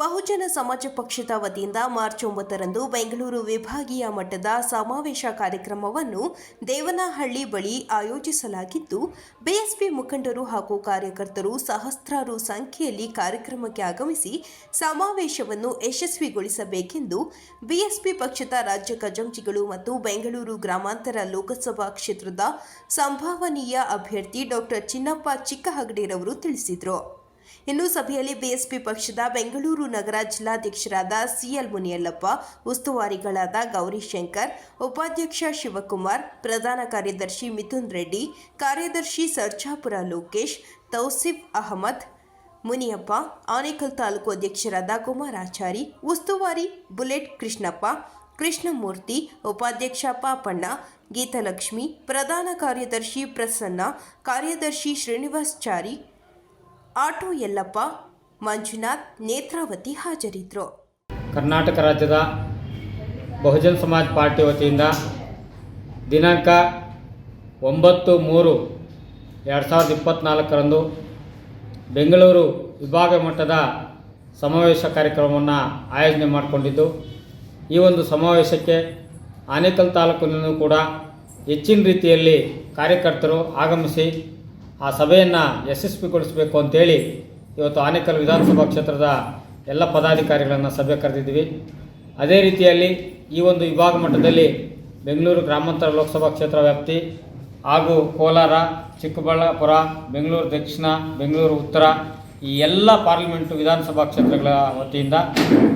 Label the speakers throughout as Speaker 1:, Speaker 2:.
Speaker 1: ಬಹುಜನ ಸಮಾಜ ಪಕ್ಷದ ವತಿಯಿಂದ ಮಾರ್ಚ್ ಒಂಬತ್ತರಂದು ಬೆಂಗಳೂರು ವಿಭಾಗೀಯ ಮಟ್ಟದ ಸಮಾವೇಶ ಕಾರ್ಯಕ್ರಮವನ್ನು ದೇವನಹಳ್ಳಿ ಬಳಿ ಆಯೋಜಿಸಲಾಗಿದ್ದು, ಬಿಎಸ್ಪಿ ಮುಖಂಡರು ಹಾಗೂ ಕಾರ್ಯಕರ್ತರು ಸಹಸ್ರಾರು ಸಂಖ್ಯೆಯಲ್ಲಿ ಕಾರ್ಯಕ್ರಮಕ್ಕೆ ಆಗಮಿಸಿ ಸಮಾವೇಶವನ್ನು ಯಶಸ್ವಿಗೊಳಿಸಬೇಕೆಂದು ಬಿಎಸ್ಪಿ ಪಕ್ಷದ ರಾಜ್ಯ ಖಜಾಂಚಿಗಳು ಮತ್ತು ಬೆಂಗಳೂರು ಗ್ರಾಮಾಂತರ ಲೋಕಸಭಾ ಕ್ಷೇತ್ರದ ಸಂಭಾವನೀಯ ಅಭ್ಯರ್ಥಿ ಡಾಕ್ಟರ್ ಚಿನ್ನಪ್ಪ ಚಿಕ್ಕಹಗಡಿರವರು ತಿಳಿಸಿದರು. ಇನ್ನು ಸಭೆಯಲ್ಲಿ ಬಿಎಸ್ಪಿ ಪಕ್ಷದ ಬೆಂಗಳೂರು ನಗರ ಜಿಲ್ಲಾಧ್ಯಕ್ಷರಾದ ಸಿಎಲ್ ಮುನಿಯಲ್ಲಪ್ಪ, ಉಸ್ತುವಾರಿಗಳಾದ ಗೌರಿಶಂಕರ್ ಉಪಾಧ್ಯಕ್ಷ ಶಿವಕುಮಾರ್, ಪ್ರಧಾನ ಕಾರ್ಯದರ್ಶಿ ಮಿಥುನ್ ರೆಡ್ಡಿ, ಕಾರ್ಯದರ್ಶಿ ಸರ್ಜಾಪುರ ಲೋಕೇಶ್, ತೌಸಿಫ್ ಅಹಮದ್, ಮುನಿಯಪ್ಪ, ಆನೇಕಲ್ ತಾಲೂಕು ಅಧ್ಯಕ್ಷರಾದ ಕುಮಾರಾಚಾರಿ ಉಸ್ತುವಾರಿ ಬುಲೆಟ್ ಕೃಷ್ಣಪ್ಪ, ಕೃಷ್ಣಮೂರ್ತಿ, ಉಪಾಧ್ಯಕ್ಷ ಪಾಪಣ್ಣ, ಗೀತಲಕ್ಷ್ಮಿ, ಪ್ರಧಾನ ಕಾರ್ಯದರ್ಶಿ ಪ್ರಸನ್ನ, ಕಾರ್ಯದರ್ಶಿ ಶ್ರೀನಿವಾಸ್ಚಾರಿ ಆಟೋ ಯಲ್ಲಪ್ಪ, ಮಂಜುನಾಥ್, ನೇತ್ರಾವತಿ ಹಾಜರಿದ್ದರು
Speaker 2: ಕರ್ನಾಟಕ ರಾಜ್ಯದ ಬಹುಜನ್ ಸಮಾಜ್ ಪಾರ್ಟಿ ವತಿಯಿಂದ ದಿನಾಂಕ ಒಂಬತ್ತು ಮೂರು ಎರಡು ಸಾವಿರದ ಇಪ್ಪತ್ತ್ನಾಲ್ಕರಂದು ಬೆಂಗಳೂರು ವಿಭಾಗ ಮಟ್ಟದ ಸಮಾವೇಶ ಕಾರ್ಯಕ್ರಮವನ್ನು ಆಯೋಜನೆ ಮಾಡಿಕೊಂಡಿದ್ದು, ಈ ಒಂದು ಸಮಾವೇಶಕ್ಕೆ ಆನೇಕಲ್ ತಾಲೂಕಿನಲ್ಲೂ ಕೂಡ ಹೆಚ್ಚಿನ ರೀತಿಯಲ್ಲಿ ಕಾರ್ಯಕರ್ತರು ಆಗಮಿಸಿ ಆ ಸಭೆಯನ್ನು ಯಶಸ್ವಿಗೊಳಿಸಬೇಕು ಅಂತೇಳಿ ಇವತ್ತು ಆನೇಕಲ್ ವಿಧಾನಸಭಾ ಕ್ಷೇತ್ರದ ಎಲ್ಲ ಪದಾಧಿಕಾರಿಗಳನ್ನು ಸಭೆ ಕರೆದಿದ್ದೀವಿ. ಅದೇ ರೀತಿಯಲ್ಲಿ ಈ ಒಂದು ವಿಭಾಗ ಮಟ್ಟದಲ್ಲಿ ಬೆಂಗಳೂರು ಗ್ರಾಮಾಂತರ ಲೋಕಸಭಾ ಕ್ಷೇತ್ರ ವ್ಯಾಪ್ತಿ ಹಾಗೂ ಕೋಲಾರ, ಚಿಕ್ಕಬಳ್ಳಾಪುರ, ಬೆಂಗಳೂರು ದಕ್ಷಿಣ, ಬೆಂಗಳೂರು ಉತ್ತರ ಈ ಎಲ್ಲ ಪಾರ್ಲಿಮೆಂಟು ವಿಧಾನಸಭಾ ಕ್ಷೇತ್ರಗಳ ವತಿಯಿಂದ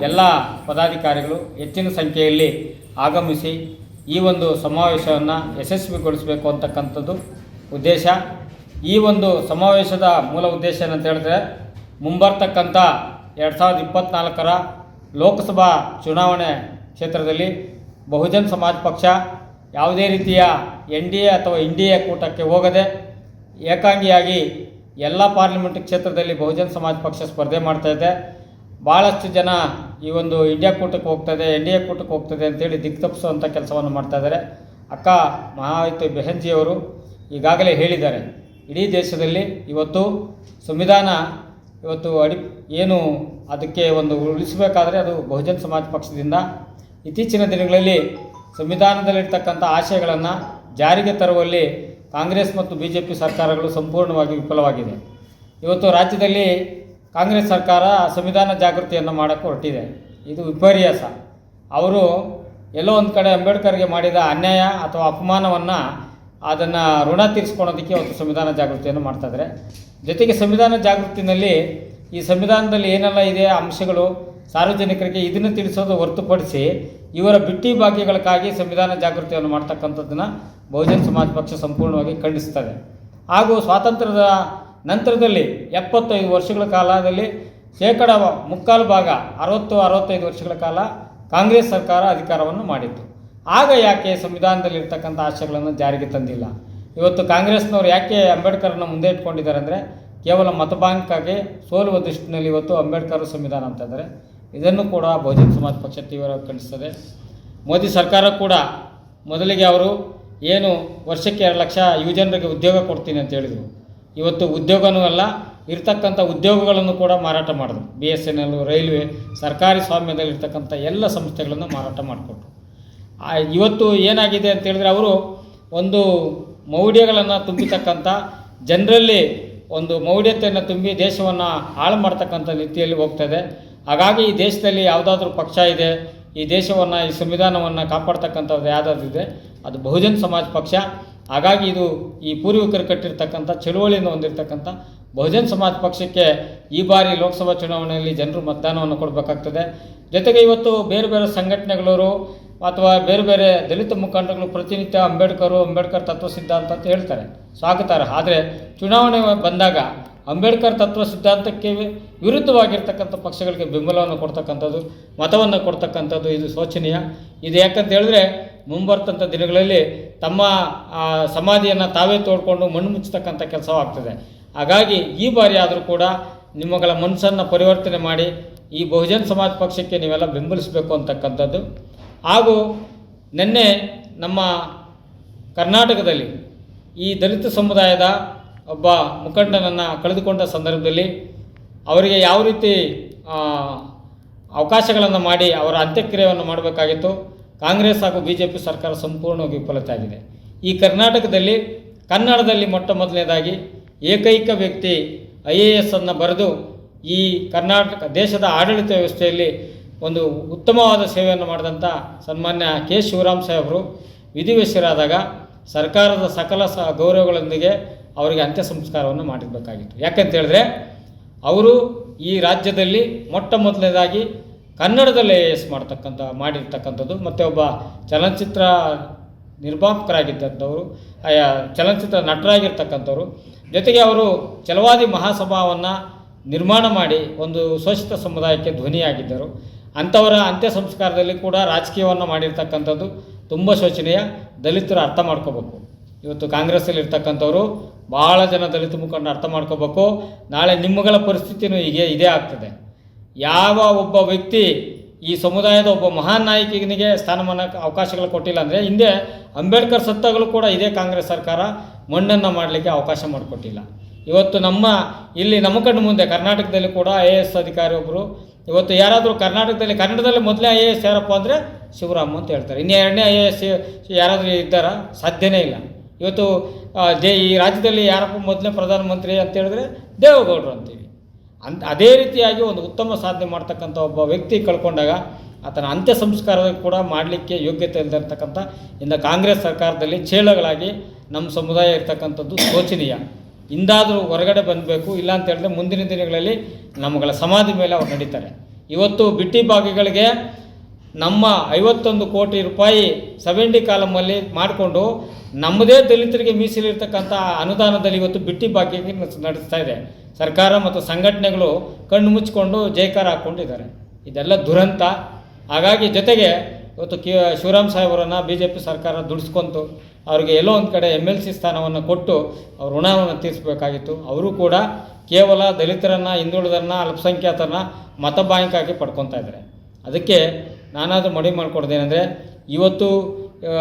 Speaker 2: ಎಲ್ಲ ಪದಾಧಿಕಾರಿಗಳು ಹೆಚ್ಚಿನ ಸಂಖ್ಯೆಯಲ್ಲಿ ಆಗಮಿಸಿ ಈ ಒಂದು ಸಮಾವೇಶವನ್ನು ಯಶಸ್ವಿಗೊಳಿಸಬೇಕು ಅಂತಕ್ಕಂಥದ್ದು ಉದ್ದೇಶ. ಈ ಒಂದು ಸಮಾವೇಶದ ಮೂಲ ಉದ್ದೇಶ ಏನಂತ ಹೇಳಿದ್ರೆ ಮುಂಬರ್ತಕ್ಕಂಥ ಎರಡು ಸಾವಿರದ ಇಪ್ಪತ್ತ್ನಾಲ್ಕರ ಲೋಕಸಭಾ ಚುನಾವಣೆ ಕ್ಷೇತ್ರದಲ್ಲಿ ಬಹುಜನ್ ಸಮಾಜ್ ಪಕ್ಷ ಯಾವುದೇ ರೀತಿಯ ಎನ್ ಡಿ ಎ ಅಥವಾ ಎನ್ ಡಿ ಎ ಕೂಟಕ್ಕೆ ಹೋಗದೆ ಏಕಾಂಗಿಯಾಗಿ ಎಲ್ಲ ಪಾರ್ಲಿಮೆಂಟ್ ಕ್ಷೇತ್ರದಲ್ಲಿ ಬಹುಜನ್ ಸಮಾಜ್ ಪಕ್ಷ ಸ್ಪರ್ಧೆ ಮಾಡ್ತಾ ಇದೆ. ಭಾಳಷ್ಟು ಜನ ಈ ಒಂದು ಇಂಡಿಯಾ ಕೂಟಕ್ಕೆ ಹೋಗ್ತದೆ ಎನ್ ಡಿ ಎ ಕೂಟಕ್ಕೆ ಹೋಗ್ತದೆ ಅಂತೇಳಿ ದಿಕ್ತಪ್ಪಿಸುವಂಥ ಕೆಲಸವನ್ನು ಮಾಡ್ತಾ ಇದ್ದಾರೆ. ಅಕ್ಕ ಮಹಾಯುತಿ ಬೆಹಂಜಿಯವರು ಈಗಾಗಲೇ ಹೇಳಿದ್ದಾರೆ. ಇಡೀ ದೇಶದಲ್ಲಿ ಇವತ್ತು ಸಂವಿಧಾನ ಇವತ್ತು ಅಡಿ ಏನು ಅದಕ್ಕೆ ಒಂದು ಉಳಿಸಬೇಕಾದ್ರೆ ಅದು ಬಹುಜನ ಸಮಾಜ ಪಕ್ಷದಿಂದ. ಇತ್ತೀಚಿನ ದಿನಗಳಲ್ಲಿ ಸಂವಿಧಾನದಲ್ಲಿರ್ತಕ್ಕಂಥ ಆಶಯಗಳನ್ನು ಜಾರಿಗೆ ತರುವಲ್ಲಿ ಕಾಂಗ್ರೆಸ್ ಮತ್ತು ಬಿ ಜೆ ಪಿ ಸರ್ಕಾರಗಳು ಸಂಪೂರ್ಣವಾಗಿ ವಿಫಲವಾಗಿದೆ. ಇವತ್ತು ರಾಜ್ಯದಲ್ಲಿ ಕಾಂಗ್ರೆಸ್ ಸರ್ಕಾರ ಸಂವಿಧಾನ ಜಾಗೃತಿಯನ್ನು ಮಾಡೋಕ್ಕೆ ಹೊರಟಿದೆ. ಇದು ವಿಪರ್ಯಾಸ. ಅವರು ಎಲ್ಲೋ ಒಂದು ಕಡೆ ಅಂಬೇಡ್ಕರ್ಗೆ ಮಾಡಿದ ಅನ್ಯಾಯ ಅಥವಾ ಅಪಮಾನವನ್ನು ಅದನ್ನು ಋಣ ತೀರಿಸ್ಕೊಳೋದಕ್ಕೆ ಒಂದು ಸಂವಿಧಾನ ಜಾಗೃತಿಯನ್ನು ಮಾಡ್ತಾಯಿದ್ದಾರೆ ಜೊತೆಗೆ ಸಂವಿಧಾನ ಜಾಗೃತಿನಲ್ಲಿ ಈ ಸಂವಿಧಾನದಲ್ಲಿ ಏನೆಲ್ಲ ಇದೆ, ಅಂಶಗಳು ಸಾರ್ವಜನಿಕರಿಗೆ ಇದನ್ನು ತಿಳಿಸೋದು ಹೊರತುಪಡಿಸಿ ಇವರ ಬಿಟ್ಟಿ ಭಾಗ್ಯಗಳಕ್ಕಾಗಿ ಸಂವಿಧಾನ ಜಾಗೃತಿಯನ್ನು ಮಾಡ್ತಕ್ಕಂಥದ್ದನ್ನು ಬಹುಜನ್ ಸಮಾಜ ಪಕ್ಷ ಸಂಪೂರ್ಣವಾಗಿ ಖಂಡಿಸ್ತದೆ ಹಾಗೂ ಸ್ವಾತಂತ್ರ್ಯದ ನಂತರದಲ್ಲಿ ಎಪ್ಪತ್ತೈದು ವರ್ಷಗಳ ಕಾಲದಲ್ಲಿ ಶೇಕಡ ಮುಕ್ಕಾಲು ಭಾಗ, ಅರವತ್ತು ಅರವತ್ತೈದು ವರ್ಷಗಳ ಕಾಲ ಕಾಂಗ್ರೆಸ್ ಸರ್ಕಾರ ಅಧಿಕಾರವನ್ನು ಮಾಡಿತ್ತು. ಆಗ ಯಾಕೆ ಸಂವಿಧಾನದಲ್ಲಿರ್ತಕ್ಕಂಥ ಆಶಯಗಳನ್ನು ಜಾರಿಗೆ ತಂದಿಲ್ಲ? ಇವತ್ತು ಕಾಂಗ್ರೆಸ್ನವರು ಯಾಕೆ ಅಂಬೇಡ್ಕರ್ನ ಮುಂದೆ ಇಟ್ಕೊಂಡಿದ್ದಾರೆ ಅಂದರೆ ಕೇವಲ ಮತಬ್ಯಾಂಕಾಗಿ ಸೋಲುವ ದೃಷ್ಟಿನಲ್ಲಿ ಇವತ್ತು ಅಂಬೇಡ್ಕರ್ ಸಂವಿಧಾನ ಅಂತಂದರೆ ಇದನ್ನು ಕೂಡ ಬಹುಜನ್ ಸಮಾಜ ಪಕ್ಷ ತೀವ್ರವಾಗಿ ಖಂಡಿಸ್ತದೆ ಮೋದಿ ಸರ್ಕಾರ ಕೂಡ ಮೊದಲಿಗೆ ಅವರು ಏನು ವರ್ಷಕ್ಕೆ ಎರಡು ಲಕ್ಷ ಯುವಜನರಿಗೆ ಉದ್ಯೋಗ ಕೊಡ್ತೀನಿ ಅಂತ ಹೇಳಿದರು. ಇವತ್ತು ಉದ್ಯೋಗನೂ ಅಲ್ಲ, ಇರ್ತಕ್ಕಂಥ ಉದ್ಯೋಗಗಳನ್ನು ಕೂಡ ಮಾರಾಟ ಮಾಡಿದ್ರು. B S N L, railway, ಸರ್ಕಾರಿ ಸ್ವಾಮ್ಯದಲ್ಲಿರ್ತಕ್ಕಂಥ ಎಲ್ಲ ಸಂಸ್ಥೆಗಳನ್ನು ಮಾರಾಟ ಮಾಡಿಕೊಟ್ರು. ಇವತ್ತು ಏನಾಗಿದೆ ಅಂತ ಹೇಳಿದ್ರೆ ಅವರು ಒಂದು ಮೌಢ್ಯಗಳನ್ನು ತುಂಬಿತಕ್ಕಂಥ, ಜನರಲ್ಲಿ ಒಂದು ಮೌಢ್ಯತೆಯನ್ನು ತುಂಬಿ ದೇಶವನ್ನು ಹಾಳು ಮಾಡ್ತಕ್ಕಂಥ ರೀತಿಯಲ್ಲಿ ಹೋಗ್ತದೆ ಹಾಗಾಗಿ ಈ ದೇಶದಲ್ಲಿ ಯಾವುದಾದ್ರೂ ಪಕ್ಷ ಇದೆ, ಈ ದೇಶವನ್ನು, ಈ ಸಂವಿಧಾನವನ್ನು ಕಾಪಾಡ್ತಕ್ಕಂಥದ್ದು ಯಾವುದಾದ್ರು ಇದೆ ಅದು ಬಹುಜನ್ ಸಮಾಜ್ ಪಕ್ಷ. ಹಾಗಾಗಿ ಇದು ಈ ಪೂರ್ವಿಕರು ಕಟ್ಟಿರ್ತಕ್ಕಂಥ ಚಳುವಳಿಯನ್ನು ಹೊಂದಿರತಕ್ಕಂಥ ಬಹುಜನ್ ಸಮಾಜ್ ಪಕ್ಷಕ್ಕೆ ಈ ಬಾರಿ ಲೋಕಸಭಾ ಚುನಾವಣೆಯಲ್ಲಿ ಜನರು ಮತದಾನವನ್ನು ಕೊಡಬೇಕಾಗ್ತದೆ. ಜೊತೆಗೆ ಇವತ್ತು ಬೇರೆ ಬೇರೆ ಸಂಘಟನೆಗಳವರು ಅಥವಾ ಬೇರೆ ಬೇರೆ ದಲಿತ ಮುಖಂಡಗಳು ಪ್ರತಿನಿತ್ಯ ಅಂಬೇಡ್ಕರು ಅಂಬೇಡ್ಕರ್ ತತ್ವ ಸಿದ್ಧಾಂತ ಅಂತ ಹೇಳ್ತಾರೆ. ಸ್ವಾಗತಾರ್ಹ. ಆದರೆ ಚುನಾವಣೆ ಬಂದಾಗ ಅಂಬೇಡ್ಕರ್ ತತ್ವ ಸಿದ್ಧಾಂತಕ್ಕೆ ವಿರುದ್ಧವಾಗಿರ್ತಕ್ಕಂಥ ಪಕ್ಷಗಳಿಗೆ ಬೆಂಬಲವನ್ನು ಕೊಡ್ತಕ್ಕಂಥದ್ದು, ಮತವನ್ನು ಕೊಡ್ತಕ್ಕಂಥದ್ದು ಇದು ಶೋಚನೀಯ. ಇದು ಯಾಕಂತ ಹೇಳಿದ್ರೆ ಮುಂಬರ್ತಂಥ ದಿನಗಳಲ್ಲಿ ತಮ್ಮ ಸಮಾಧಿಯನ್ನು ತಾವೇ ತೋಡ್ಕೊಂಡು ಮಣ್ಣು ಮುಚ್ಚತಕ್ಕಂಥ ಕೆಲಸವಾಗ್ತದೆ. ಹಾಗಾಗಿ ಈ ಬಾರಿ ಆದರೂ ಕೂಡ ನಿಮ್ಮಗಳ ಮನಸ್ಸನ್ನು ಪರಿವರ್ತನೆ ಮಾಡಿ ಈ ಬಹುಜನ್ ಸಮಾಜ ಪಕ್ಷಕ್ಕೆ ನೀವೆಲ್ಲ ಬೆಂಬಲಿಸಬೇಕು ಅಂತಕ್ಕಂಥದ್ದು. ಹಾಗೂ ನಿನ್ನೆ ನಮ್ಮ ಕರ್ನಾಟಕದಲ್ಲಿ ಈ ದಲಿತ ಸಮುದಾಯದ ಒಬ್ಬ ಮುಖಂಡನನ್ನು ಕಳೆದುಕೊಂಡ ಸಂದರ್ಭದಲ್ಲಿ ಅವರಿಗೆ ಯಾವ ರೀತಿ ಅವಕಾಶಗಳನ್ನು ಮಾಡಿ ಅವರ ಅಂತ್ಯಕ್ರಿಯೆಯನ್ನು ಮಾಡಬೇಕಾಗಿತ್ತು. ಕಾಂಗ್ರೆಸ್ ಹಾಗೂ ಬಿ ಜೆ ಪಿ ಸರ್ಕಾರ ಸಂಪೂರ್ಣವಾಗಿ ವಿಫಲತೆ ಆಗಿದೆ. ಈ ಕರ್ನಾಟಕದಲ್ಲಿ ಕನ್ನಡದಲ್ಲಿ ಮೊಟ್ಟ ಮೊದಲನೇದಾಗಿ ಏಕೈಕ ವ್ಯಕ್ತಿ ಐ ಎ ಎಸ್ ಅನ್ನು ಬರೆದು ಈ ಕರ್ನಾಟಕ ದೇಶದ ಆಡಳಿತ ವ್ಯವಸ್ಥೆಯಲ್ಲಿ ಒಂದು ಉತ್ತಮವಾದ ಸೇವೆಯನ್ನು ಮಾಡಿದಂಥ ಸನ್ಮಾನ್ಯ ಕೆ. ಶಿವರಾಮ್ ಸಾಹೇಬರು. ವಿಧಿವಶರಾದಾಗ ಸರ್ಕಾರದ ಸಕಲ ಸ ಗೌರವಗಳೊಂದಿಗೆ ಅವರಿಗೆ ಅಂತ್ಯ ಸಂಸ್ಕಾರವನ್ನು ಮಾಡಿರಬೇಕಾಗಿತ್ತು ಯಾಕಂತೇಳಿದ್ರೆ ಅವರು ಈ ರಾಜ್ಯದಲ್ಲಿ ಮೊಟ್ಟ ಮೊದಲನೇದಾಗಿ ಕನ್ನಡದಲ್ಲಿ ಎಸ್ ಮಾಡ್ತಕ್ಕಂಥ, ಮಾಡಿರ್ತಕ್ಕಂಥದ್ದು. ಮತ್ತು ಒಬ್ಬ ಚಲನಚಿತ್ರ ನಿರ್ಮಾಪಕರಾಗಿದ್ದಂಥವರು ಆಯಾ ಚಲನಚಿತ್ರ ನಟರಾಗಿರ್ತಕ್ಕಂಥವ್ರು. ಜೊತೆಗೆ ಅವರು ಚಲವಾದಿ ಮಹಾಸಭಾವನ್ನು ನಿರ್ಮಾಣ ಮಾಡಿ ಒಂದು ಶೋಷಿತ ಸಮುದಾಯಕ್ಕೆ ಧ್ವನಿಯಾಗಿದ್ದರು. ಅಂಥವರ ಅಂತ್ಯ ಸಂಸ್ಕಾರದಲ್ಲಿ ಕೂಡ ರಾಜಕೀಯವನ್ನು ಮಾಡಿರ್ತಕ್ಕಂಥದ್ದು ತುಂಬ ಶೋಚನೀಯ. ದಲಿತರು ಅರ್ಥ ಮಾಡ್ಕೋಬೇಕು. ಇವತ್ತು ಕಾಂಗ್ರೆಸ್ಸಲ್ಲಿ ಇರ್ತಕ್ಕಂಥವ್ರು ಭಾಳ ಜನ ದಲಿತ ಮುಖಂಡ ಅರ್ಥ ಮಾಡ್ಕೋಬೇಕು. ನಾಳೆ ನಿಮ್ಮಗಳ ಪರಿಸ್ಥಿತಿನೂ ಹೀಗೆ, ಇದೇ ಆಗ್ತದೆ. ಯಾವ ಒಬ್ಬ ವ್ಯಕ್ತಿ ಈ ಸಮುದಾಯದ ಒಬ್ಬ ಮಹಾನ್ ನಾಯಕನಿಗೆ ಸ್ಥಾನಮಾನ, ಅವಕಾಶಗಳು ಕೊಟ್ಟಿಲ್ಲ ಅಂದರೆ ಹಿಂದೆ ಅಂಬೇಡ್ಕರ್ ಸತ್ತಾಗಲೂ ಕೂಡ ಇದೇ ಕಾಂಗ್ರೆಸ್ ಸರ್ಕಾರ ಮಣ್ಣನ್ನು ಮಾಡಲಿಕ್ಕೆ ಅವಕಾಶ ಮಾಡಿಕೊಟ್ಟಿಲ್ಲ. ಇವತ್ತು ನಮ್ಮ, ಇಲ್ಲಿ ನಮ್ಮ ಕಣ್ಣು ಮುಂದೆ ಕರ್ನಾಟಕದಲ್ಲಿ ಕೂಡ ಐ ಎ ಎಸ್ ಅಧಿಕಾರಿ ಒಬ್ಬರು ಇವತ್ತು ಯಾರಾದರೂ ಕರ್ನಾಟಕದಲ್ಲಿ, ಕನ್ನಡದಲ್ಲಿ ಮೊದಲೇ ಐ ಎ ಎಸ್ ಯಾರಪ್ಪ ಅಂದರೆ ಶಿವರಾಮ್ ಅಂತ ಹೇಳ್ತಾರೆ. ಇನ್ನು ಎರಡನೇ ಐ ಎ ಎಸ್ ಯಾರಾದರೂ ಇದ್ದಾರ? ಸಾಧ್ಯನೇ ಇಲ್ಲ. ಇವತ್ತು ದೇ, ಈ ರಾಜ್ಯದಲ್ಲಿ ಯಾರಪ್ಪ ಮೊದಲನೇ ಪ್ರಧಾನಮಂತ್ರಿ ಅಂತ ಹೇಳಿದ್ರೆ ದೇವೇಗೌಡರು ಅಂತೀವಿ. ಅಂತ ಅದೇ ರೀತಿಯಾಗಿ ಒಂದು ಉತ್ತಮ ಸಾಧನೆ ಮಾಡ್ತಕ್ಕಂಥ ಒಬ್ಬ ವ್ಯಕ್ತಿ ಕಳ್ಕೊಂಡಾಗ ಆತನ ಅಂತ್ಯ ಸಂಸ್ಕಾರ ಕೂಡ ಮಾಡಲಿಕ್ಕೆ ಯೋಗ್ಯತೆ ಇಲ್ಲದಿರ್ತಕ್ಕಂಥ ಇನ್ನು ಕಾಂಗ್ರೆಸ್ ಸರ್ಕಾರದಲ್ಲಿ ಚೇಳಗಳಾಗಿ ನಮ್ಮ ಸಮುದಾಯ ಇರ್ತಕ್ಕಂಥದ್ದು ಶೋಚನೀಯ. ಇಂದಾದರೂ ಹೊರಗಡೆ ಬಂದಬೇಕು, ಇಲ್ಲ ಅಂತ ಹೇಳಿದ್ರೆ ಮುಂದಿನ ದಿನಗಳಲ್ಲಿ ನಮ್ಮಗಳ ಸಮಾಧಿ ಮೇಲೆ ಅವ್ರು ನಡೀತಾರೆ. ಇವತ್ತು ಬಿಟ್ಟಿ ಭಾಗಿಗಳಿಗೆ ನಮ್ಮ ಐವತ್ತೊಂದು ಕೋಟಿ ರೂಪಾಯಿ ಸೆವೆಂಟಿ ಕಾಲಮಲ್ಲಿ ಮಾಡಿಕೊಂಡು ನಮ್ಮದೇ ದಲಿತರಿಗೆ ಮೀಸಲಿರ್ತಕ್ಕಂಥ ಅನುದಾನದಲ್ಲಿ ಇವತ್ತು ಬಿಟ್ಟಿ ಭಾಗ್ಯಕ್ಕೆ ನಡೆಸ್ತಾ ಇದೆ. ಸರ್ಕಾರ ಮತ್ತು ಸಂಘಟನೆಗಳು ಕಣ್ಣು ಮುಚ್ಚಿಕೊಂಡು ಜೈಕಾರ ಹಾಕ್ಕೊಂಡಿದ್ದಾರೆ. ಇದೆಲ್ಲ ದುರಂತ. ಹಾಗಾಗಿ ಜೊತೆಗೆ ಇವತ್ತು ಕೆ ಶಿವರಾಮ್ ಸಾಹೇಬರನ್ನು ಬಿ ಜೆ ಪಿ ಸರ್ಕಾರ ದುಡಿಸ್ಕೊಂತು, ಅವರಿಗೆ ಎಲ್ಲೋ ಒಂದು ಕಡೆ ಎಂ ಎಲ್ ಸಿ ಸ್ಥಾನವನ್ನು ಕೊಟ್ಟು ಅವ್ರ ಋಣವನ್ನು ತೀರಿಸಬೇಕಾಗಿತ್ತು. ಅವರು ಕೂಡ ಕೇವಲ ದಲಿತರನ್ನು ಹಿಂದುಳಿದರನ್ನ ಅಲ್ಪಸಂಖ್ಯಾತರನ್ನ ಮತ ಬ್ಯಾಂಕಾಗಿ ಪಡ್ಕೊತಾ ಇದ್ದಾರೆ. ಅದಕ್ಕೆ ನಾನಾದರೂ ಮಡಿ ಮಾಡಿಕೊಡ್ದೇನೆಂದರೆ ಇವತ್ತು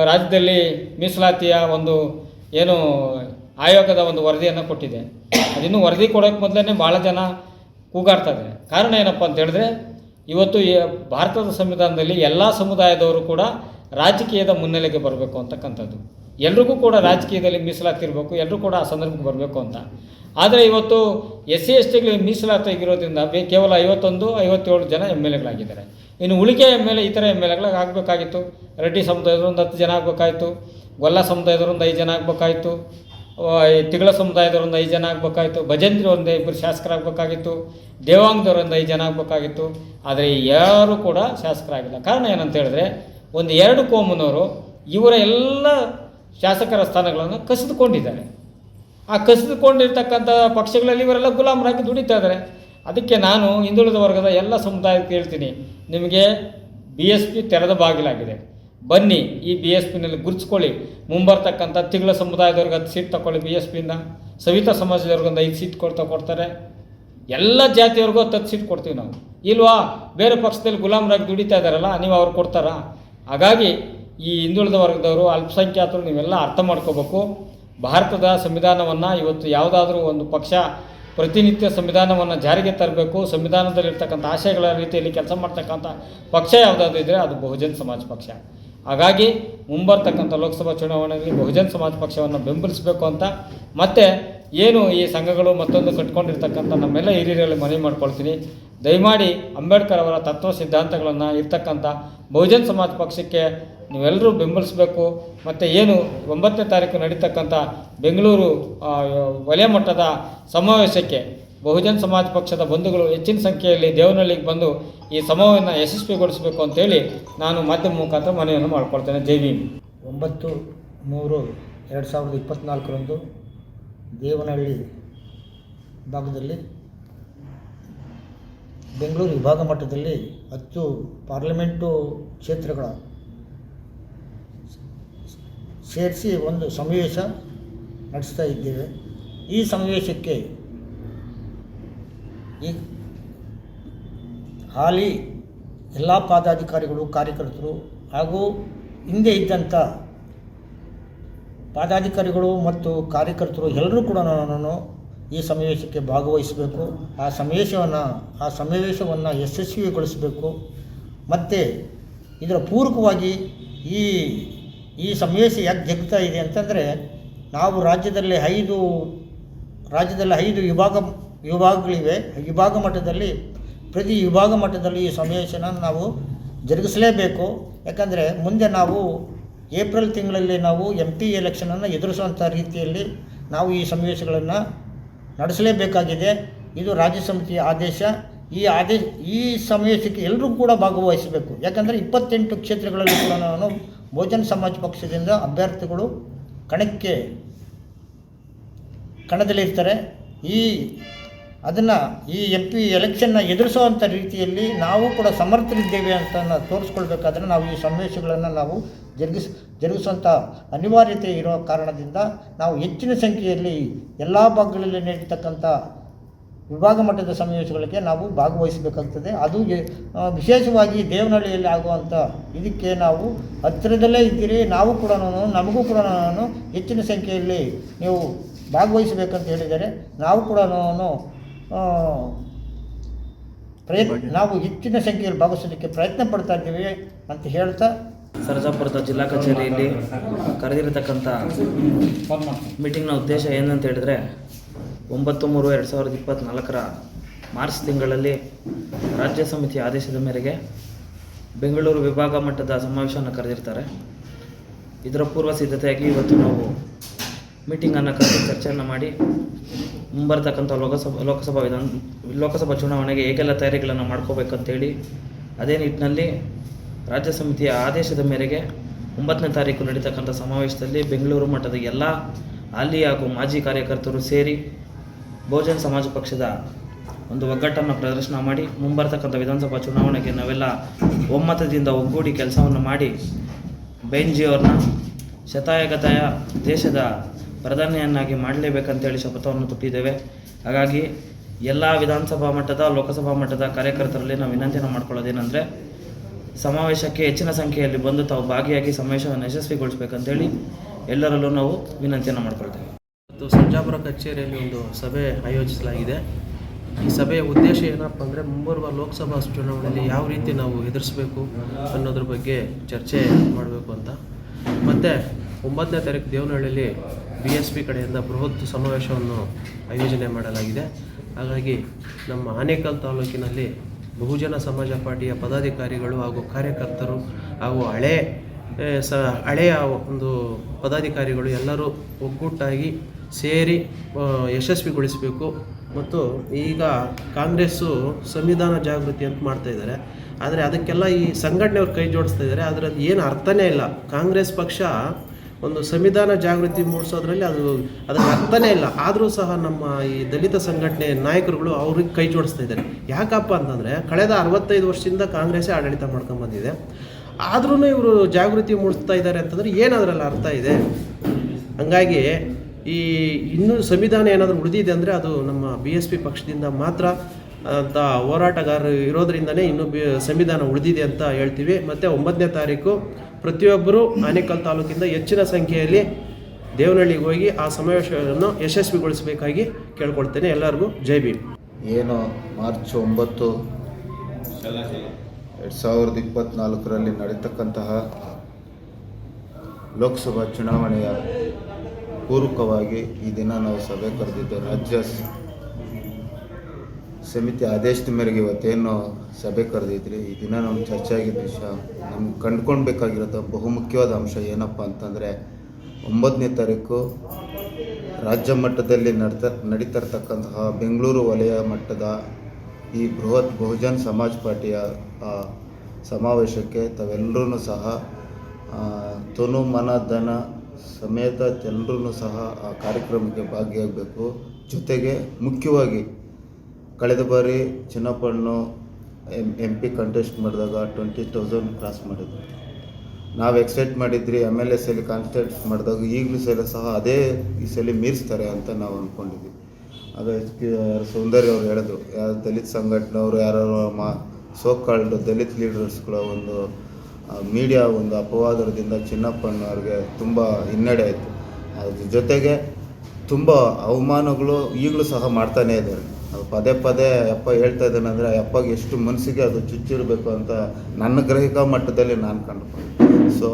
Speaker 2: ರಾಜ್ಯದಲ್ಲಿ ಮೀಸಲಾತಿಯ ಒಂದು ಏನು ಆಯೋಗದ ಒಂದು ವರದಿಯನ್ನು ಕೊಟ್ಟಿದೆ. ಅದಿನ್ನೂ ವರದಿ ಕೊಡೋಕ್ಕೆ ಮೊದಲೇ ಭಾಳ ಜನ ಕೂಗಾಡ್ತಾ ಇದ್ದಾರೆ. ಕಾರಣ ಏನಪ್ಪ ಅಂತ ಹೇಳಿದ್ರೆ ಇವತ್ತು ಭಾರತದ ಸಂವಿಧಾನದಲ್ಲಿ ಎಲ್ಲ ಸಮುದಾಯದವರು ಕೂಡ ರಾಜಕೀಯದ ಮುನ್ನೆಲೆಗೆ ಬರಬೇಕು ಅಂತಕ್ಕಂಥದ್ದು. ಎಲ್ರಿಗೂ ಕೂಡ ರಾಜಕೀಯದಲ್ಲಿ ಮೀಸಲಾತಿ ಇರಬೇಕು ಎಲ್ಲರೂ ಕೂಡ ಆ ಸಂದರ್ಭಕ್ಕೆ ಬರಬೇಕು ಅಂತ. ಆದರೆ ಇವತ್ತು ಎಸ್ ಸಿ ಎಸ್ ಟಿಗಳಿಗೆ ಮೀಸಲಾತಿ ಬೇ ಕೇವಲ ಐವತ್ತೊಂದು, ಐವತ್ತೇಳು ಜನ ಎಂ ಎಲ್ ಎಗಳಾಗಿದ್ದಾರೆ ಇನ್ನು ಉಳಿಕೆ ಎಂ ಎಲ್ ಎ ಇತರ ಎಂ ಎಲ್ ಎಗಳಾಗಿ ಆಗಬೇಕಾಗಿತ್ತು. ರೆಡ್ಡಿ ಒಂದು ಹತ್ತು ಜನ ಆಗಬೇಕಾಯಿತು. ಗೊಲ್ಲ ಸಮುದಾಯದವರು ಒಂದು ಐದು ಜನ ಆಗಬೇಕಾಯಿತು. ತಿಗಳ ಸಮುದಾಯದವ್ರು ಒಂದು ಐದು ಜನ ಆಗಬೇಕಾಗಿತ್ತು ಭಜಂತ್ರಿ ಒಂದು ಇಬ್ಬರು ಶಾಸಕರಾಗಬೇಕಾಗಿತ್ತು ದೇವಾಂಗದವ್ರು ಒಂದು ಐದು ಜನ ಆಗಬೇಕಾಗಿತ್ತು, ಆದರೆ ಯಾರು ಕೂಡ ಶಾಸಕರಾಗಿಲ್ಲ. ಕಾರಣ ಏನಂತ ಹೇಳಿದ್ರೆ, ಒಂದು ಎರಡು ಕೋಮನವರು ಇವರ ಎಲ್ಲ ಶಾಸಕರ ಸ್ಥಾನಗಳನ್ನು ಕಸಿದುಕೊಂಡಿದ್ದಾರೆ. ಆ ಕಸಿದುಕೊಂಡಿರ್ತಕ್ಕಂಥ ಪಕ್ಷಗಳಲ್ಲಿ ಇವರೆಲ್ಲ ಗುಲಾಮರಾಗಿ ದುಡಿತಾ ಇದ್ದಾರೆ. ಅದಕ್ಕೆ ನಾನು ಹಿಂದುಳಿದ ವರ್ಗದ ಎಲ್ಲ ಸಮುದಾಯಕ್ಕೆ ಹೇಳ್ತೀನಿ, ನಿಮಗೆ ಬಿ ಎಸ್ ಪಿ ತೆರೆದ ಬಾಗಿಲಾಗಿದೆ. ಬನ್ನಿ ಈ ಬಿ ಎಸ್ ಪಿನಲ್ಲಿ ಗುರುತಿಸ್ಕೊಳ್ಳಿ. ಮುಂಬರ್ತಕ್ಕಂಥ ತಿಂಗಳ ಸಮುದಾಯದವ್ರಿಗೆ ಹತ್ತು ಸೀಟ್ ತಗೊಳ್ಳಿ ಬಿ ಎಸ್ ಪಿಯಿಂದ ಸವಿತಾ ಸಮಾಜದವ್ರಿಗೊಂದು ಐದು ಸೀಟ್ ಕೊಡ್ತಾ ಕೊಡ್ತಾರೆ. ಎಲ್ಲ ಜಾತಿಯವ್ರಿಗೂ ಹತ್ತು ಸೀಟ್ ಕೊಡ್ತೀವಿ ನಾವು. ಇಲ್ವಾ? ಬೇರೆ ಪಕ್ಷದಲ್ಲಿ ಗುಲಾಮರಾಗಿ ದುಡಿತಾ ಇದ್ದಾರಲ್ಲ, ನೀವು ಅವ್ರು ಕೊಡ್ತಾರ? ಹಾಗಾಗಿ ಈ ಹಿಂದುಳಿದ ವರ್ಗದವರು ಅಲ್ಪಸಂಖ್ಯಾತರು ನೀವೆಲ್ಲ ಅರ್ಥ ಮಾಡ್ಕೋಬೇಕು. ಭಾರತದ ಸಂವಿಧಾನವನ್ನು ಇವತ್ತು ಯಾವುದಾದ್ರೂ ಒಂದು ಪಕ್ಷ ಪ್ರತಿನಿತ್ಯ ಸಂವಿಧಾನವನ್ನು ಜಾರಿಗೆ ತರಬೇಕು. ಸಂವಿಧಾನದಲ್ಲಿರ್ತಕ್ಕಂಥ ಆಶಯಗಳ ರೀತಿಯಲ್ಲಿ ಕೆಲಸ ಮಾಡ್ತಕ್ಕಂಥ ಪಕ್ಷ ಯಾವುದಾದ್ರೂ ಇದ್ದರೆ ಅದು ಬಹುಜನ ಸಮಾಜ ಪಕ್ಷ. ಹಾಗಾಗಿ ಮುಂಬರ್ತಕ್ಕಂಥ ಲೋಕಸಭಾ ಚುನಾವಣೆಯಲ್ಲಿ ಬಹುಜನ್ ಸಮಾಜ ಪಕ್ಷವನ್ನು ಬೆಂಬಲಿಸಬೇಕು ಅಂತ ಮತ್ತು ಏನು ಈ ಸಂಘಗಳು ಮತ್ತೊಂದು ಕಟ್ಕೊಂಡಿರ್ತಕ್ಕಂಥ ನಮ್ಮೆಲ್ಲ ಹಿರಿಯರಲ್ಲಿ ಮನವಿ ಮಾಡ್ಕೊಳ್ತೀನಿ. ದಯಮಾಡಿ ಅಂಬೇಡ್ಕರ್ ಅವರ ತತ್ವ ಸಿದ್ಧಾಂತಗಳನ್ನು ಇರ್ತಕ್ಕಂಥ ಬಹುಜನ್ ಸಮಾಜ ಪಕ್ಷಕ್ಕೆ ನೀವೆಲ್ಲರೂ ಬೆಂಬಲಿಸಬೇಕು. ಮತ್ತು ಏನು ಒಂಬತ್ತನೇ ತಾರೀಕು ನಡೀತಕ್ಕಂಥ ಬೆಂಗಳೂರು ವಲಯ ಮಟ್ಟದ ಸಮಾವೇಶಕ್ಕೆ ಬಹುಜನ್ ಸಮಾಜ ಪಕ್ಷದ ಬಂಧುಗಳು ಹೆಚ್ಚಿನ ಸಂಖ್ಯೆಯಲ್ಲಿ ದೇವನಹಳ್ಳಿಗೆ ಬಂದು ಈ ಸಮೂಹವನ್ನು ಯಶಸ್ವಿಗೊಳಿಸಬೇಕು ಅಂತೇಳಿ ನಾನು ಮಾಧ್ಯಮ ಮುಖಾಂತರ ಮನವಿಯನ್ನು ಮಾಡಿಕೊಳ್ತೇನೆ. ಜೈ ಭೀಮ್.
Speaker 3: ಒಂಬತ್ತು ಮೂರು ಎರಡು ಸಾವಿರದ ಇಪ್ಪತ್ತ್ನಾಲ್ಕರಂದು ದೇವನಹಳ್ಳಿ ಭಾಗದಲ್ಲಿ ಬೆಂಗಳೂರು ವಿಭಾಗ ಮಟ್ಟದಲ್ಲಿ ಹತ್ತು ಪಾರ್ಲಿಮೆಂಟು ಕ್ಷೇತ್ರಗಳ ಸೇರಿಸಿ ಒಂದು ಸಮಾವೇಶ ನಡೆಸ್ತಾ ಇದ್ದೇವೆ. ಈ ಸಮಾವೇಶಕ್ಕೆ ಈ ಹಾಲಿ ಎಲ್ಲ ಪಾದಾಧಿಕಾರಿಗಳು, ಕಾರ್ಯಕರ್ತರು ಹಾಗೂ ಹಿಂದೆ ಇದ್ದಂಥ ಪಾದಾಧಿಕಾರಿಗಳು ಮತ್ತು ಕಾರ್ಯಕರ್ತರು ಎಲ್ಲರೂ ಕೂಡ ನಾನು ಈ ಸಮಾವೇಶಕ್ಕೆ ಭಾಗವಹಿಸಬೇಕು. ಆ ಸಮಾವೇಶವನ್ನು ಆ ಸಮಾವೇಶವನ್ನು ಯಶಸ್ವಿಗೊಳಿಸಬೇಕು. ಮತ್ತು ಇದರ ಪೂರಕವಾಗಿ ಈ ಈ ಸಮಾವೇಶ ಯಾಕೆ ಜಗ್ತಾ ಇದೆ ಅಂತಂದರೆ ನಾವು ರಾಜ್ಯದಲ್ಲಿ ಐದು ರಾಜ್ಯದಲ್ಲಿ ಐದು ವಿಭಾಗ ವಿಭಾಗಗಳಿವೆ. ವಿಭಾಗ ಮಟ್ಟದಲ್ಲಿ, ಪ್ರತಿ ವಿಭಾಗ ಮಟ್ಟದಲ್ಲಿ ಈ ಸಮಾವೇಶನ ನಾವು ಜರುಗಿಸಲೇಬೇಕು. ಯಾಕಂದರೆ ಮುಂದೆ ನಾವು ಏಪ್ರಿಲ್ ತಿಂಗಳಲ್ಲಿ ನಾವು ಎಂ ಪಿ ಎಲೆಕ್ಷನನ್ನು ಎದುರಿಸುವಂಥ ರೀತಿಯಲ್ಲಿ ನಾವು ಈ ಸಮಾವೇಶಗಳನ್ನು ನಡೆಸಲೇಬೇಕಾಗಿದೆ. ಇದು ರಾಜ್ಯ ಸಮಿತಿಯ ಆದೇಶ. ಈ ಆದೇಶ, ಈ ಸಮಾವೇಶಕ್ಕೆ ಎಲ್ಲರೂ ಕೂಡ ಭಾಗವಹಿಸಬೇಕು. ಯಾಕಂದರೆ ಇಪ್ಪತ್ತೆಂಟು ಕ್ಷೇತ್ರಗಳಲ್ಲಿ ಕೂಡ ನಾನು ಬಹುಜನ ಸಮಾಜ ಪಕ್ಷದಿಂದ ಅಭ್ಯರ್ಥಿಗಳು ಕಣಕ್ಕೆ, ಕಣದಲ್ಲಿರ್ತಾರೆ. ಈ ಅದನ್ನು ಈ ಎಂ ಪಿ ಎಲೆಕ್ಷನ್ನ ಎದುರಿಸುವಂಥ ರೀತಿಯಲ್ಲಿ ನಾವು ಕೂಡ ಸಮರ್ಥರಿದ್ದೇವೆ ಅಂತ ತೋರಿಸ್ಕೊಳ್ಬೇಕಾದ್ರೆ ನಾವು ಈ ಸಮಾವೇಶಗಳನ್ನು ನಾವು ಜರುಗಿಸ್ ಜರುಗಿಸುವಂಥ ಅನಿವಾರ್ಯತೆ ಇರೋ ಕಾರಣದಿಂದ ನಾವು ಹೆಚ್ಚಿನ ಸಂಖ್ಯೆಯಲ್ಲಿ ಎಲ್ಲ ಭಾಗಗಳಲ್ಲಿ ನಡೀತಕ್ಕಂಥ ವಿಭಾಗ ಮಟ್ಟದ ಸಮಾವೇಶಗಳಿಗೆ ನಾವು ಭಾಗವಹಿಸಬೇಕಾಗ್ತದೆ. ಅದು ವಿಶೇಷವಾಗಿ ದೇವನಹಳ್ಳಿಯಲ್ಲಿ ಆಗುವಂಥ ಇದಕ್ಕೆ ನಾವು ಹತ್ತಿರದಲ್ಲೇ ಇದ್ದೀರಿ. ನಾವು ಕೂಡ ನಮಗೂ ಕೂಡ ಹೆಚ್ಚಿನ ಸಂಖ್ಯೆಯಲ್ಲಿ ನೀವು ಭಾಗವಹಿಸಬೇಕಂತ ಹೇಳಿದರೆ ನಾವು ಕೂಡ ಪ್ರಯತ್ನ ನಾವು ಹೆಚ್ಚಿನ ಸಂಖ್ಯೆಯಲ್ಲಿ ಭಾಗವಹಿಸಲಿಕ್ಕೆ ಪ್ರಯತ್ನ ಪಡ್ತಾ ಇದ್ದೀವಿ ಅಂತ ಹೇಳ್ತಾ
Speaker 4: ಸರ್ಜಾಪುರದ ಜಿಲ್ಲಾ ಕಚೇರಿಯಲ್ಲಿ ಕರೆದಿರತಕ್ಕಂಥ ಮೀಟಿಂಗ್ನ ಉದ್ದೇಶ ಏನಂತ ಹೇಳಿದ್ರೆ ಒಂಬತ್ತು ಮೂರು ಎರಡು ಸಾವಿರದ ಇಪ್ಪತ್ತ್ನಾಲ್ಕರ ಮಾರ್ಚ್ ತಿಂಗಳಲ್ಲಿ ರಾಜ್ಯ ಸಮಿತಿ ಆದೇಶದ ಮೇರೆಗೆ ಬೆಂಗಳೂರು ವಿಭಾಗ ಮಟ್ಟದ ಸಮಾವೇಶವನ್ನು ಕರೆದಿರ್ತಾರೆ. ಇದರ ಪೂರ್ವ ಸಿದ್ಧತೆಯಾಗಿ ಇವತ್ತು ನಾವು ಮೀಟಿಂಗನ್ನು ಕರೆದು ಚರ್ಚೆಯನ್ನು ಮಾಡಿ ಮುಂಬರ್ತಕ್ಕಂಥ ಲೋಕಸಭಾ ಲೋಕಸಭಾ ವಿಧಾನ, ಲೋಕಸಭಾ ಚುನಾವಣೆಗೆ ಹೇಗೆಲ್ಲ ತಯಾರಿಗಳನ್ನು ಮಾಡ್ಕೋಬೇಕಂತೇಳಿ ಅದೇ ನಿಟ್ಟಿನಲ್ಲಿ ರಾಜ್ಯ ಸಮಿತಿಯ ಆದೇಶದ ಮೇರೆಗೆ ಒಂಬತ್ತನೇ ತಾರೀಕು ನಡೀತಕ್ಕಂಥ ಸಮಾವೇಶದಲ್ಲಿ ಬೆಂಗಳೂರು ಮಠದ ಎಲ್ಲ ಅಲ್ಲಿ ಹಾಗೂ ಮಾಜಿ ಕಾರ್ಯಕರ್ತರು ಸೇರಿ ಬಹುಜನ ಸಮಾಜ ಪಕ್ಷದ ಒಂದು ಒಗ್ಗಟ್ಟನ್ನು ಪ್ರದರ್ಶನ ಮಾಡಿ ಮುಂಬರ್ತಕ್ಕಂಥ ವಿಧಾನಸಭಾ ಚುನಾವಣೆಗೆ ನಾವೆಲ್ಲ ಒಮ್ಮತದಿಂದ ಒಗ್ಗೂಡಿ ಕೆಲಸವನ್ನು ಮಾಡಿ, ಬೆಂಜಿಯವ್ರನ್ನ ಶತಾಯಗತಾಯ ದೇಶದ ಪ್ರಧಾನಿಯನ್ನಾಗಿ ಮಾಡಲೇಬೇಕಂತೇಳಿ ಶಪಥವನ್ನು ತೊಟ್ಟಿದ್ದೇವೆ. ಹಾಗಾಗಿ ಎಲ್ಲ ವಿಧಾನಸಭಾ ಮಟ್ಟದ, ಲೋಕಸಭಾ ಮಟ್ಟದ ಕಾರ್ಯಕರ್ತರಲ್ಲಿ ನಾವು ವಿನಂತಿಯನ್ನು ಮಾಡ್ಕೊಳ್ಳೋದೇನೆಂದರೆ, ಸಮಾವೇಶಕ್ಕೆ ಹೆಚ್ಚಿನ ಸಂಖ್ಯೆಯಲ್ಲಿ ಬಂದು ತಾವು ಭಾಗಿಯಾಗಿ ಸಮಾವೇಶವನ್ನು ಯಶಸ್ವಿಗೊಳಿಸಬೇಕಂತೇಳಿ ಎಲ್ಲರಲ್ಲೂ ನಾವು ವಿನಂತಿಯನ್ನು ಮಾಡ್ಕೊಳ್ತೇವೆ.
Speaker 5: ಮತ್ತು ಸಂಜಾಪುರ ಕಚೇರಿಯಲ್ಲಿ ಒಂದು ಸಭೆ ಆಯೋಜಿಸಲಾಗಿದೆ. ಈ ಸಭೆಯ ಉದ್ದೇಶ ಏನಪ್ಪ ಅಂದರೆ, ಮುಂಬರುವ ಲೋಕಸಭಾ ಚುನಾವಣೆಯಲ್ಲಿ ಯಾವ ರೀತಿ ನಾವು ಎದುರಿಸಬೇಕು ಅನ್ನೋದ್ರ ಬಗ್ಗೆ ಚರ್ಚೆ ಮಾಡಬೇಕು ಅಂತ. ಮತ್ತು ಒಂಬತ್ತನೇ ತಾರೀಕು ದೇವನಹಳ್ಳಿಯಲ್ಲಿ ಬಿ ಎಸ್ ಪಿ ಕಡೆಯಿಂದ ಬೃಹತ್ ಸಮಾವೇಶವನ್ನು ಆಯೋಜನೆ ಮಾಡಲಾಗಿದೆ. ಹಾಗಾಗಿ ನಮ್ಮ ಆನೇಕಲ್ ತಾಲೂಕಿನಲ್ಲಿ ಬಹುಜನ ಸಮಾಜ ಪಾರ್ಟಿಯ ಪದಾಧಿಕಾರಿಗಳು ಹಾಗೂ ಕಾರ್ಯಕರ್ತರು ಹಾಗೂ ಹಳೆ ಸ, ಹಳೆಯ ಒಂದು ಪದಾಧಿಕಾರಿಗಳು ಎಲ್ಲರೂ ಒಗ್ಗೂಟ್ಟಾಗಿ ಸೇರಿ ಯಶಸ್ವಿಗೊಳಿಸಬೇಕು. ಮತ್ತು ಈಗ ಕಾಂಗ್ರೆಸ್ಸು ಸಂವಿಧಾನ ಜಾಗೃತಿ ಅಂತ ಮಾಡ್ತಾ ಇದ್ದಾರೆ. ಆದರೆ ಅದಕ್ಕೆಲ್ಲ ಈ ಸಂಘಟನೆಯವ್ರು ಕೈ ಜೋಡಿಸ್ತಾ ಇದ್ದಾರೆ. ಅದರಲ್ಲಿ ಏನು ಅರ್ಥನೇ ಇಲ್ಲ. ಕಾಂಗ್ರೆಸ್ ಪಕ್ಷ ಒಂದು ಸಂವಿಧಾನ ಜಾಗೃತಿ ಮೂಡಿಸೋದ್ರಲ್ಲಿ ಅದು ಅದಕ್ಕೆ ಅರ್ಥನೇ ಇಲ್ಲ. ಆದರೂ ಸಹ ನಮ್ಮ ಈ ದಲಿತ ಸಂಘಟನೆ ನಾಯಕರುಗಳು ಅವ್ರಿಗೆ ಕೈ ಜೋಡಿಸ್ತಾ ಇದ್ದಾರೆ. ಯಾಕಪ್ಪ ಅಂತಂದರೆ ಕಳೆದ ಅರವತ್ತೈದು ವರ್ಷದಿಂದ ಕಾಂಗ್ರೆಸ್ಸೇ ಆಡಳಿತ ಮಾಡ್ಕೊಂಡು ಬಂದಿದೆ. ಆದ್ರೂ ಇವರು ಜಾಗೃತಿ ಮೂಡಿಸ್ತಾ ಇದ್ದಾರೆ ಅಂತಂದರೆ ಏನದರಲ್ಲಿ ಅರ್ಥ ಇದೆ? ಹಂಗಾಗಿ ಈ ಇನ್ನೂ ಸಂವಿಧಾನ ಏನಾದರೂ ಉಳಿದಿದೆ ಅಂದರೆ ಅದು ನಮ್ಮ ಬಿ ಎಸ್ ಪಿ ಪಕ್ಷದಿಂದ ಮಾತ್ರ. ಅಂತ ಹೋರಾಟಗಾರರು ಇರೋದ್ರಿಂದನೇ ಇನ್ನೂ ಬಿ ಸಂವಿಧಾನ ಉಳಿದಿದೆ ಅಂತ ಹೇಳ್ತೀವಿ. ಮತ್ತು ಒಂಬತ್ತನೇ ತಾರೀಕು ಪ್ರತಿಯೊಬ್ಬರು ಆನೇಕಲ್ ತಾಲೂಕಿಂದ ಹೆಚ್ಚಿನ ಸಂಖ್ಯೆಯಲ್ಲಿ ದೇವನಹಳ್ಳಿಗೆ ಹೋಗಿ ಆ ಸಮಾವೇಶವನ್ನು ಯಶಸ್ವಿಗೊಳಿಸಬೇಕಾಗಿ ಕೇಳ್ಕೊಳ್ತೇನೆ. ಎಲ್ಲರಿಗೂ ಜೈ ಭೀಮ್.
Speaker 6: ಏನು? ಮಾರ್ಚ್ ಒಂಬತ್ತು ಎರಡು ಸಾವಿರದ ಇಪ್ಪತ್ತ್ನಾಲ್ಕರಲ್ಲಿ ನಡೀತಕ್ಕಂತಹ ಲೋಕಸಭಾ ಚುನಾವಣೆಯ ಪೂರ್ವಕವಾಗಿ ಈ ದಿನ ನಾವು ಸಭೆ ಕರೆದಿದ್ದು ರಾಜ್ಯ ಸಮಿತಿ ಆದೇಶದ ಮೇರೆಗೆ ಇವತ್ತೇನು ಸಭೆ ಕರೆದಿದ್ರಿ. ಈ ದಿನ ನಮ್ಮ ಚರ್ಚೆ ಆಗಿದ್ದ ವಿಷಯ. ನಮ್ಗೆ ಕಂಡುಕೊಳ್ಬೇಕಾಗಿರೋದು ಬಹುಮುಖ್ಯವಾದ ಅಂಶ ಏನಪ್ಪ ಅಂತಂದರೆ ಒಂಬತ್ತನೇ ತಾರೀಕು ರಾಜ್ಯ ಮಟ್ಟದಲ್ಲಿ ನಡ್ತ, ನಡೀತಿರ್ತಕ್ಕಂತಹ ಬೆಂಗಳೂರು ವಲಯ ಮಟ್ಟದ ಈ ಬೃಹತ್ ಬಹುಜನ್ ಸಮಾಜ್ ಪಾರ್ಟಿಯ ಸಮಾವೇಶಕ್ಕೆ ತಾವೆಲ್ಲರೂ ಸಹ ತನು ಮನ ಧನ ಸಮೇತ ಎಲ್ಲರೂ ಸಹ ಆ ಕಾರ್ಯಕ್ರಮಕ್ಕೆ ಭಾಗಿಯಾಗಬೇಕು. ಜೊತೆಗೆ ಮುಖ್ಯವಾಗಿ ಕಳೆದ ಬಾರಿ ಚಿನ್ನಪ್ಪಣ್ಣು ಎಂ ಎಂ ಪಿ ಕಂಟೆಸ್ಟ್ ಮಾಡಿದಾಗ ಟ್ವೆಂಟಿ ತೌಸಂಡ್ ಕ್ರಾಸ್ ಮಾಡಿದ್ರು. ನಾವು ಎಕ್ಸೆಪ್ಟ್ ಮಾಡಿದ್ರಿ ಎಂ ಎಲ್ ಎಸ್ ಅಲ್ಲಿ ಕಾನ್ಸ್ಟೆಂಟ್ ಮಾಡಿದಾಗ ಈಗಲೂ ಸಲ ಸಹ ಅದೇ ಈ ಸಲ ಮೀರಿಸ್ತಾರೆ ಅಂತ ನಾವು ಅಂದ್ಕೊಂಡಿದ್ವಿ ಅದು ಸೌಂದರ್ಯ ಅವರು ಹೇಳಿದ್ರು. ಯಾರು ದಲಿತ ಸಂಘಟನೆಯವರು ಯಾರು ಮಾ ಸೋಕಾಲ್ಡ್ ದಲಿತ್ ಲೀಡರ್ಸ್ಗಳ ಒಂದು ಮೀಡಿಯಾ ಒಂದು ಅಪವಾದದಿಂದ ಚಿನ್ನಪ್ಪಣ್ಣವ್ರಿಗೆ ತುಂಬ ಹಿನ್ನಡೆ ಆಯಿತು. ಅದ್ರ ಜೊತೆಗೆ ತುಂಬ ಅವಮಾನಗಳು ಈಗಲೂ ಸಹ ಮಾಡ್ತಾನೇ ಇದ್ದಾರೆ. ಅದು ಪದೇ ಪದೇ ಅಪ್ಪ ಹೇಳ್ತಾ ಇದ್ದಾನೆ ಅಂದರೆ, ಅಪ್ಪಗೆ ಎಷ್ಟು ಮನಸ್ಸಿಗೆ ಅದು ಚುಚ್ಚಿರಬೇಕು ಅಂತ ನನ್ನ ಗ್ರಹಿಕ ಮಟ್ಟದಲ್ಲಿ ನಾನು ಕಂಡುಕೊಂಡೆ. ಸೊ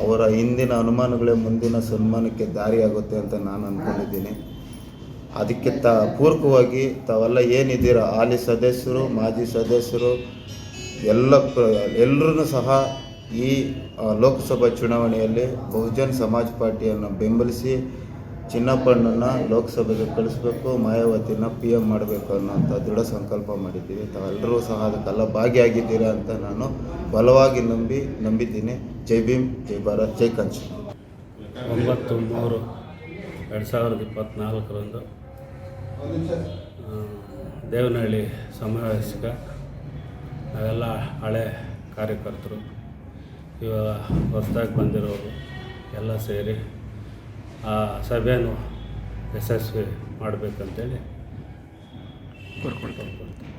Speaker 6: ಅವರ ಹಿಂದಿನ ಅನುಮಾನಗಳೇ ಮುಂದಿನ ಸನ್ಮಾನಕ್ಕೆ ದಾರಿಯಾಗುತ್ತೆ ಅಂತ ನಾನು ಅಂದ್ಕೊಂಡಿದ್ದೀನಿ ಅದಕ್ಕೆ ತ ಪೂರಕವಾಗಿ ತಾವೆಲ್ಲ ಏನಿದ್ದೀರ? ಹಾಲಿ ಸದಸ್ಯರು, ಮಾಜಿ ಸದಸ್ಯರು, ಎಲ್ಲ ಎಲ್ಲರೂ ಸಹ ಈ ಲೋಕಸಭಾ ಚುನಾವಣೆಯಲ್ಲಿ ಬಹುಜನ್ ಸಮಾಜ್ ಪಾರ್ಟಿಯನ್ನು ಬೆಂಬಲಿಸಿ ಚಿನ್ನಪ್ಪಣ್ಣನ ಲೋಕಸಭೆಗೆ ಕಳಿಸ್ಬೇಕು ಮಾಯಾವತಿನ ಪಿ ಎಂ ಮಾಡಬೇಕು ಅನ್ನೋಂಥ ದೃಢ ಸಂಕಲ್ಪ ಮಾಡಿದ್ದೀವಿ. ತಾವೆಲ್ಲರೂ ಸಹ ಅದಕ್ಕೆಲ್ಲ ಭಾಗಿಯಾಗಿದ್ದೀರಾ ಅಂತ ನಾನು ಬಲವಾಗಿ ನಂಬಿ, ನಂಬಿದ್ದೀನಿ. ಜೈ ಭೀಮ್, ಜೈ ಭಾರತ್, ಜೈ ಕಂಚ್.
Speaker 7: ಒಂಬತ್ತು ಮೂರು ಎರಡು ಸಾವಿರದ ಇಪ್ಪತ್ತ್ನಾಲ್ಕರಂದು ದೇವನಹಳ್ಳಿ ಸಮಾವೇಶಕ ನಾವೆಲ್ಲ ಹಳೆ ಕಾರ್ಯಕರ್ತರು, ಇವಾಗ ಹೊಸದಾಗಿ ಬಂದಿರೋರು ಎಲ್ಲ ಸೇರಿ ಆ ಸಭೆಯನ್ನು ಯಶಸ್ವಿ ಮಾಡಬೇಕಂತೇಳಿ ಕೋರ್ಕೊಳ್ತಾ